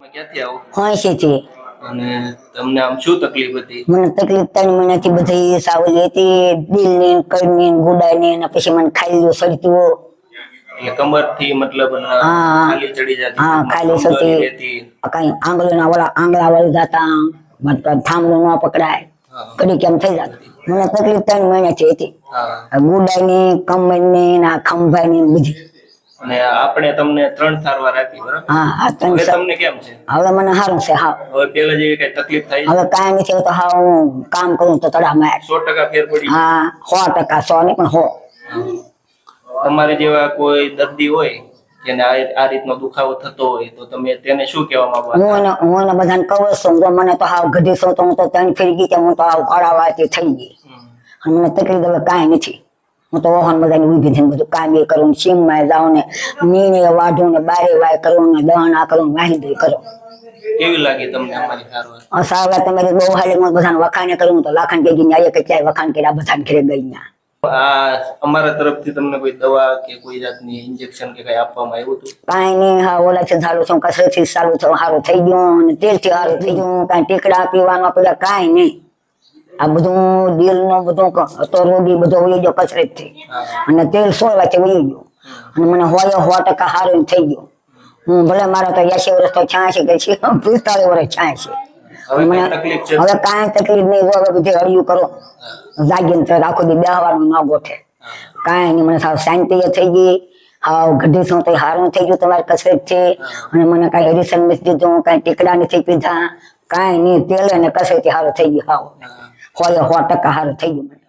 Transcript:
ક્યાંથી આવો? હોંશે છે. અને તમને આમ શું તકલીફ હતી? મને તકલીફ ત્રણ મહિનાથી બધી સાવલી હતી. દિલની કડની ગુડાની અને પછી મને ખાઈ લ્યો એટલે કમરથી મતલબ. ખાલી ચડી જતી હા, ખાલી કમજોરી થતી. રહેતી. કઈ વાળા આંગળા વાળી જતા મતલબ થાંભલું ન પકડાય. કડી કેમ થઈ જતી. મને તકલીફ ત્રણ મહિનાથી હતી. ગુડાની કમરની ના ખંભાની બધી. અને આપણે તમને ત્રણ સારવાર આપી બરાબર? હા આ ત્રણ તમને કેમ છે? હવે મને સારું છે હા. હવે પેલા જેવી કઈ તકલીફ થાય હવે કાંઈ નથી હવે તો હા હું કામ કરું તો તડા માર સો ટકા ફેર પડી હા સો ટકા સો નહીં પણ હો. તમારે જેવા કોઈ દર્દી હોય જેને આ રીતનો દુખાવો થતો હોય તો તમે તેને શું કહેવા માંગો? હું એને હું એને બધાને કહું છું જો મને તો હાવ ગધી છો તો હું તો ત્રણ ફેરી ગઈ કે હું તો હાવ કળાવાતી થઈ ગઈ. અને મને તકલીફ હવે કાંઈ નથી. હું તો વહન બધાની ઊભી થઈને બધું કામ એ કરું સીમમાં જાઉં ને નીને વાઢું ને બારે વાય કરું ને દહન આ કરું વાહી દઈ કરું. કેવી લાગી તમને અમારી સારવાર સારા તમારી બહુ હાલી હું બધાને વખાણે કરું તો લાખણ કે ગઈ આયે કે ક્યાંય વખાણ કર્યા બધાને ઘરે ગઈ ના આ અમારા તરફથી તમને કોઈ દવા કે કોઈ જાતની ઇન્જેક્શન કે કઈ આપવામાં આવ્યું હતું? કાંઈ નહીં હા ઓલા છે કસરતથી થયું સારું થઈ ગયું અને તેલથી સારું થઈ ગયું કાંઈ ટીકડા પીવાનું પેલા કાંઈ નહીં. આ બધું દિલનું બધું ક- તો રોગી બધો ઉઈ ગયો કસરતથી અને તેલ સો વાગે વહી ગયો. અને મને હોય સો ટકા સારું થઈ ગયો. હું ભલે મારો તો એસી વર્ષ તો છ્યાસી કે છે પિસ્તાળીસ વર્ષ છ્યાસી મને હવે કાંઈ તકલીફ નહીં જો હવે બધી હળિયું કરો. જાગીને તો આખો દી બેહવાનું ન ગોઠે. કાંઈ નહીં મને સાવ શાંતિ થઈ ગઈ. હાવ ગઢી છું તો હારું થઈ ગયું તમારે કસરત છે. અને મને કાંઈ હરીસન મિસ દીધું કાંઈ ટીકડા નથી પીધા. કાંઈ નહીં તેલ અને કસરત હારું થઈ ગયું હાવ. હોય સો ટકા હારું થઈ ગયું.